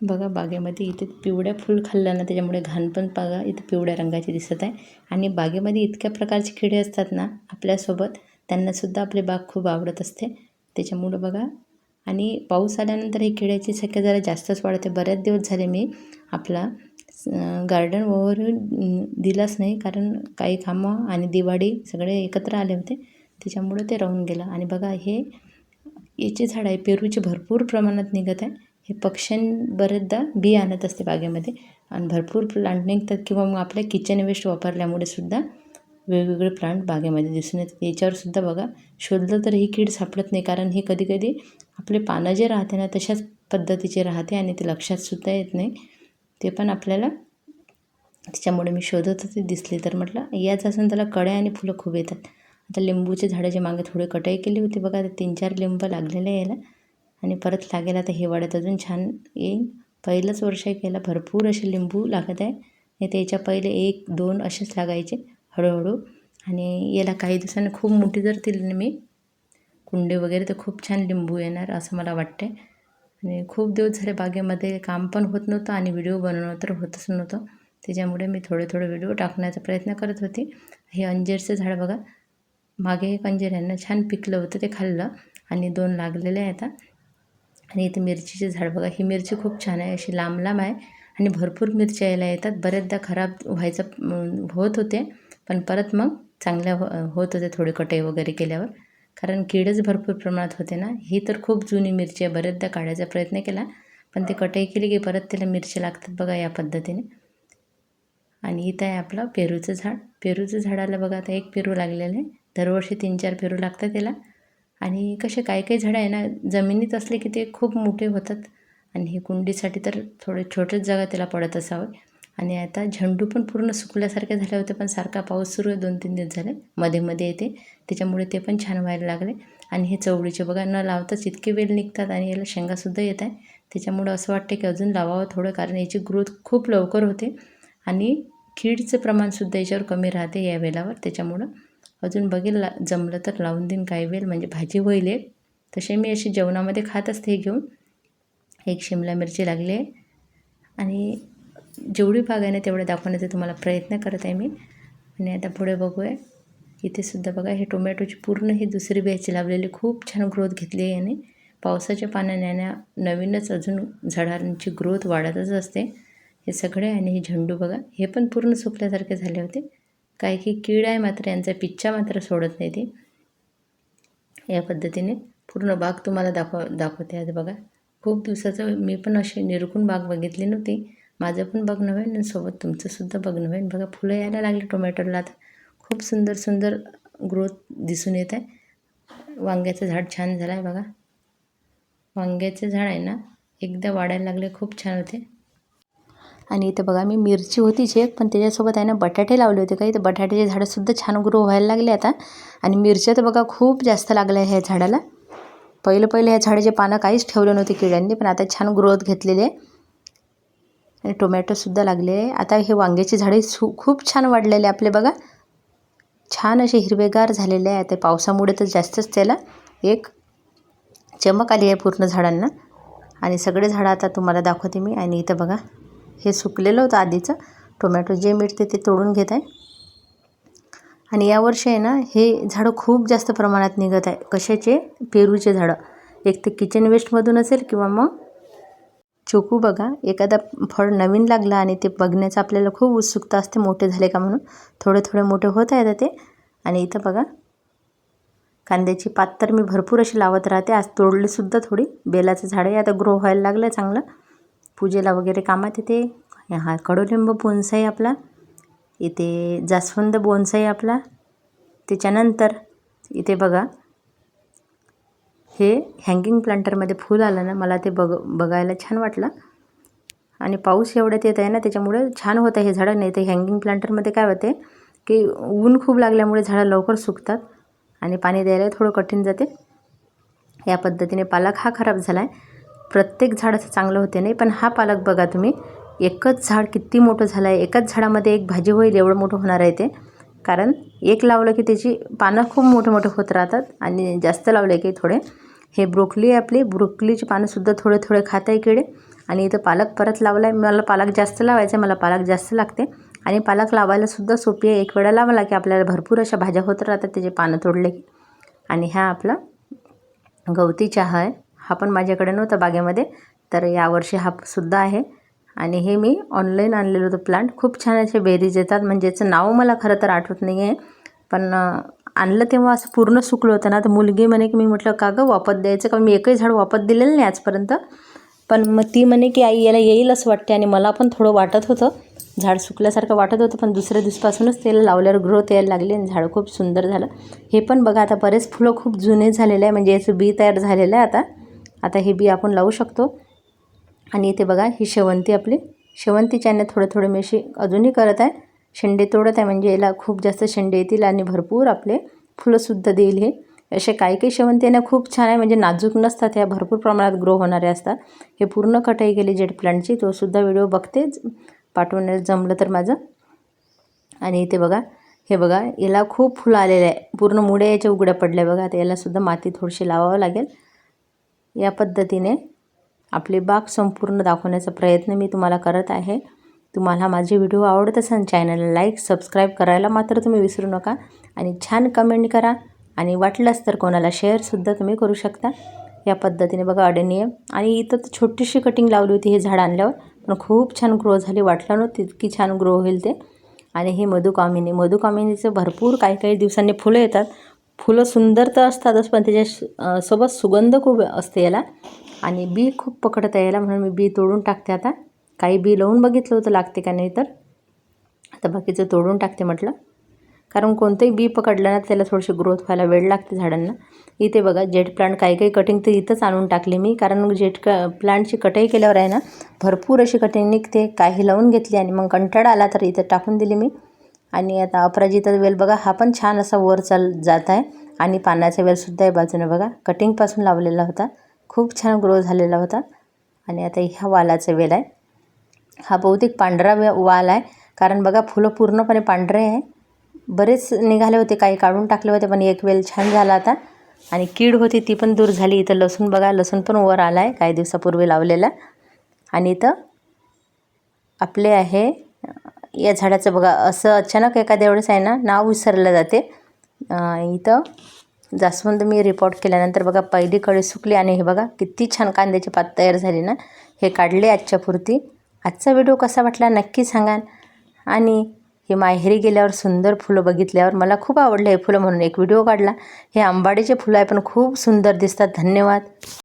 बघा बागेमध्ये इथे पिवळ्या फूल खाल्लं ना त्याच्यामुळे घाण पण बघा इथे पिवळ्या रंगाची दिसत आहे. आणि बागेमध्ये इतक्या प्रकारचे किडे असतात ना आपल्यासोबत त्यांनासुद्धा आपली बाग खूप आवडत असते. त्याच्यामुळं बघा. आणि पाऊस आल्यानंतर हे किड्याची संख्या जरा जास्तच वाढते. बऱ्याच दिवस झाले मी आपला गार्डन ओव्हरव्ह्यू दिलाच नाही कारण काही कामं आणि दिवाळी सगळे एकत्र आले होते. त्याच्यामुळं ते राहून गेलं. आणि बघा हे याचे झाड आहे पेरूचे भरपूर प्रमाणात निघत आहे. हे पक्ष्यां बरेचदा बी आणत असते बागेमध्ये. आणि भरपूर प्लांट निघतात किंवा मग आपल्या किचन वेस्ट वापरल्यामुळे सुद्धा वेगवेगळे प्लांट बागेमध्ये दिसून येतात. याच्यावरसुद्धा बघा शोधलं तर ही कीड सापडत नाही. कारण ही कधीकधी आपले पानं जे राहते ना तशाच पद्धतीचे राहते आणि ते लक्षातसुद्धा येत नाही. ते पण आपल्याला त्याच्यामुळे मी शोधत होते दिसले तर म्हटलं याच असून त्याला कड्या आणि फुलं खूप येतात. आता लिंबूचे झाडाच्या मागे थोडी कटाई केली होती बघा आता तीन चार लिंब लागलेले याला. आणि परत लागेल आता हिवाळ्यात अजून छान येईल. पहिलंच वर्ष आहे केला भरपूर असे लिंबू लागत आहे. आणि त्याच्या पहिले एक दोन असेच लागायचे हळूहळू. आणि याला काही दिवसांनी खूप मोठी जर दिली मी कुंडे वगैरे तर खूप छान लिंबू येणार असं मला वाटते आणि खूप दिवस झाले बागेमध्ये काम पण होत नव्हतं आणि व्हिडिओ बनवणं तर होतच नव्हतं. त्याच्यामुळे मी थोडे थोडे व्हिडिओ टाकण्याचा प्रयत्न करत होते. हे अंजीरचं झाड बघा. मागे एक अंजीर यांना छान पिकलं होतं ते खाल्लं आणि दोन लागलेले आहे आता आणि इथे मिरचीचे झाड बघा ही मिरची खूप छान आहे अशी लांब लांब आहे आणि भरपूर मिरच्या यायला येतात. बऱ्याचदा खराब व्हायचं होत होते पण परत मग चांगल्या हो होत होते थोडी कटाई वगैरे केल्यावर. कारण किडच भरपूर प्रमाणात होते ना. ही तर खूप जुनी मिरची आहे बऱ्याचदा काढायचा प्रयत्न केला पण ते कटाई केली की परत त्याला मिरची लागतात बघा या पद्धतीने. आणि इथं आहे आपलं पेरूचं झाड. पेरूचं झाडाला बघा आता एक पेरू लागलेलं आहे. दरवर्षी तीन चार पेरू लागतात त्याला आणि कसे काही काही झाडं आहे ना जमिनीत असले की ते खूप मोठे होतात. आणि हे कुंडीसाठी तर थोडे छोटेच जागा त्याला पडत असावं. आणि आता झेंडू पण पूर्ण सुकल्यासारखे झाले होते पण सारखा पाऊस सुरू आहे दोन तीन दिवस झाले. मध्ये मध्ये येते. त्याच्यामुळे ते पण छान व्हायला लागले. आणि हे चवळीचे बघा न लावताच इतके वेल निघतात आणि याला शेंगासुद्धा येत आहे. त्याच्यामुळं असं वाटतं की अजून लावावं थोडं कारण याची ग्रोथ खूप लवकर होते. आणि कीडचं प्रमाणसुद्धा याच्यावर कमी राहते या वेलावर. त्याच्यामुळं अजून बघेल ला जमलं तर लावून देईन काही वेळ. म्हणजे भाजी होईल एक. तसे मी अशी जेवणामध्ये खात असते हे घेऊन. एक शिमला मिरची लागली. आहे आणि जेवढी बाग आहे ना तेवढं दाखवण्याचा तुम्हाला प्रयत्न करत आहे मी. आणि आता पुढे बघूया. इथे सुद्धा बघा हे टोमॅटोची पूर्ण ही दुसरी बॅच लावलेली. खूप छान ग्रोथ घेतली आहे याने. पावसाच्या पाण्याने नवीनच अजून झाडांची ग्रोथ वाढतच असते. हे सगळे आणि हे झेंडू बघा. हे पण पूर्ण सुकल्यासारखे झाले होते. काही की कीड आहे मात्र यांचा पिच्चा मात्र सोडत नाही ती. या पद्धतीने पूर्ण बाग तुम्हाला दाखव दाखवते आज बघा. खूप दिवसाचं मी पण अशी निरखून बाग बघितली नव्हती. माझं पण बघणं होईल आणि सोबत तुमचंसुद्धा बघणं होईल बघा फुलं यायला लागली टोमॅटोला. आता खूप सुंदर सुंदर ग्रोथ दिसून येत आहे. वांग्याचं झाड छान झालं आहे बघा. वांग्याचं झाड आहे ना एकदा वाढायला लागले खूप छान होते. आणि इथे बघा मी मिरची होतीच एक पण त्याच्यासोबत आहे ना बटाटे लावले होते काही. तर बटाट्याचे झाडंसुद्धा छान ग्रो व्हायला लागले आता. आणि मिरच्या तर बघा खूप जास्त लागल्या ह्या झाडाला. पहिलं पहिलं ह्या झाडाचे पानं काहीच ठेवले नव्हते किड्यांनी पण आता छान ग्रोथ घेतलेले आहे. आणि टोमॅटोसुद्धा लागले आहे. आता हे वांग्याची झाडे सु खूप छान वाढलेले आपले बघा. छान असे हिरवेगार झालेले आहे. आता पावसामुळे तर जास्तच त्याला एक चमक आली आहे पूर्ण झाडांना. आणि सगळे झाडं आता तुम्हाला दाखवते मी. आणि इथं बघा हे सुकलेलं होतं आधीचं. टोमॅटो जे मिळते ते तोडून घेत आहे. आणि यावर्षी आहे ना हे झाडं खूप जास्त प्रमाणात निघत आहे. कशाचे? पेरूचे झाडं. एक तर किचन वेस्टमधून असेल किंवा मग चोकू बघा. एखादा फळ नवीन लागलं आणि ते बघण्याचं आपल्याला खूप उत्सुकता असते. मोठे झाले का म्हणून? थोडे थोडे मोठे होत आहेत ते. आणि इथं बघा कांद्याची पात तर मी भरपूर अशी लावत राहते. आज तोडलीसुद्धा थोडी. बेलाचं झाड आहे आता ग्रो व्हायला लागलं आहे चांगलं. पूजेला वगैरे कामात येते. हा कडुलिंब बोनसाई आपला. इथे जास्वंद बोनसाई आपला. त्याच्यानंतर इथे बघा. हे हँगिंग प्लांटरमध्ये फूल आलं ना मला ते बघ बघायला छान वाटलं. आणि पाऊस एवढ्यात येत आहे ना त्याच्यामुळे छान होतं हे झाडं. नाही तर हँगिंग प्लांटरमध्ये काय होते की ऊन खूप लागल्यामुळे झाडं लवकर सुकतात आणि पाणी द्यायला थोडं कठीण जाते. या पद्धतीने पालक हा खराब झाला आहे प्रत्येक झाड असं चांगलं होते नाही पण हा पालक बघा तुम्ही एकच झाड किती मोठं झालं आहे एकाच झाडामध्ये एक भाजी होईल एवढं मोठं होणार आहे ते. कारण एक लावलं की त्याची पानं खूप मोठे मोठे होत राहतात आणि जास्त लावले की थोडे. हे ब्रोकली आपली ब्रोकलीची पानंसुद्धा थोडे थोडे खात आहे किडे. आणि इथं पालक परत लावला आहे मला पालक जास्त लावायचा आहे मला पालक जास्त लागते. आणि पालक लावायलासुद्धा सोपी आहे एक वेळा लावला की आपल्याला भरपूर अशा भाज्या होत राहतात त्याचे पानं तोडले की. आणि हा आपला गवती चहा आहे. हा पण माझ्याकडे नव्हता बागेमध्ये तर यावर्षी हा सुद्धा आहे. आणि हे मी ऑनलाईन आणलेलं होतं प्लांट खूप छान असे बेरीज येतात म्हणजे याचं नाव मला खरं तर आठवत नाही आहे पण आणलं तेव्हा असं पूर्ण सुकलं होतं ना तर मुलगी म्हणे की मी म्हटलं का गं वापत द्यायचं का? मी एकही झाड वापत दिलेलं नाही आजपर्यंत. पण मग ती म्हणे की आई याला येईल असं वाटते आणि मला पण थोडं वाटत होतं. झाड सुकल्यासारखं वाटत होतं पण दुसऱ्या दिवसापासूनच त्याला लावल्यावर ग्रोथ यायला लागली आणि झाड खूप सुंदर झालं. हे पण बघा आता बरेच फुलं खूप जुने झालेले आहे म्हणजे याचं बी तयार झालेलं आहे आता. आता हे बी आपण लावू शकतो. आणि इथे बघा ही शेवंती आपली. शेवंतीच्याने थोडं थोडं मी अशी अजूनही करत आहे. शेंडे तोडत आहे म्हणजे याला खूप जास्त शेंडे येतील आणि भरपूर आपले फुलंसुद्धा देईल हे. असे काही काही शेवंती यांना खूप छान आहे म्हणजे नाजूक नसतात ह्या भरपूर प्रमाणात ग्रो होणारे असतात. हे पूर्ण कटाई केली जेट प्लांटची तोसुद्धा व्हिडिओ बघतेच. पाठवून जमलं तर माझं. आणि इथे बघा हे बघा याला खूप फुलं आलेलं आहे. पूर्ण मुड्या याच्या उघड्या पडल्या बघा आता यालासुद्धा माती थोडीशी लावावं लागेल. या पद्धतीने आपली बाग संपूर्ण दाखवण्याचा प्रयत्न मी तुम्हाला करत आहे. तुम्हाला माझे व्हिडिओ आवडत असेल चॅनलला लाईक सबस्क्राईब करायला मात्र तुम्ही विसरू नका आणि छान कमेंट करा आणि वाटलंच तर कोणाला शेअरसुद्धा तुम्ही करू शकता. या पद्धतीने बघा अडेनियम आणि इथं तर छोटीशी कटिंग लावली होती हे झाड आणल्यावर पण खूप छान ग्रो झाली. वाटलं नव्हतं इतकी छान ग्रो होईल ते. आणि हे मधुकामिनी मधुकामिनीचं भरपूर काही काही दिवसांनी फुलं येतात. फुलं सुंदर तर असतातच पण त्याच्या सोबत सुगंध खूप असते याला. आणि बी खूप पकडत आहे याला म्हणून मी बी तोडून टाकते आता. काही बी लावून बघितलं होतं लागते का नाही तर. आता बाकीचं तोडून टाकते म्हटलं. कारण कोणतंही बी पकडलं ना त्याला थोडीशी ग्रोथ व्हायला वेळ लागते झाडांना. इथे बघा जेट प्लांट काही काही कटिंग तर इथंच आणून टाकली मी. कारण जेट क प्लांटची कटाई केल्यावर आहे ना भरपूर अशी कटिंग निघते. काही लावून घेतली आणि मग कंटाळा आला तर इथं टाकून दिली मी. आणि आता अपराजिता वेल बघा हा पण छान असा वर चाल जात आहे. आणि पानाचा वेलसुद्धा आहे बाजूने बघा. कटिंगपासून लावलेला होता. खूप छान ग्रो झालेला होता. आणि आता ह्या वालाचा वेल आहे. हा बहुतेक पांढरा वे वाल आहे. कारण बघा फुलं पूर्णपणे पांढरे आहे. बरेच निघाले होते काही काढून टाकले होते पण एक वेल छान झाला आता. आणि कीड होती ती पण दूर झाली. इथं लसूण बघा लसूण पण वर आला आहे काही दिवसापूर्वी लावलेला. आणि इथं आपले आहे या झाडाचं बघा असं अचानक एखाद्या वेळेस आहे ना नाव विसरलं जाते. इथं जास्वंद मी रिपोर्ट केल्यानंतर बघा पहिली कळी सुकली आणि हे बघा किती छान कांद्याची पात तयार झाली ना. हे काढले आजच्या पुरती. आजचा व्हिडिओ कसा वाटला नक्की सांगाल आणि हे माहेरी गेल्यावर सुंदर फुलं बघितल्यावर मला खूप आवडलं हे फुलं म्हणून एक व्हिडिओ काढला. हे आंबाडीचे फुलं आहे पण खूप सुंदर दिसतात. धन्यवाद.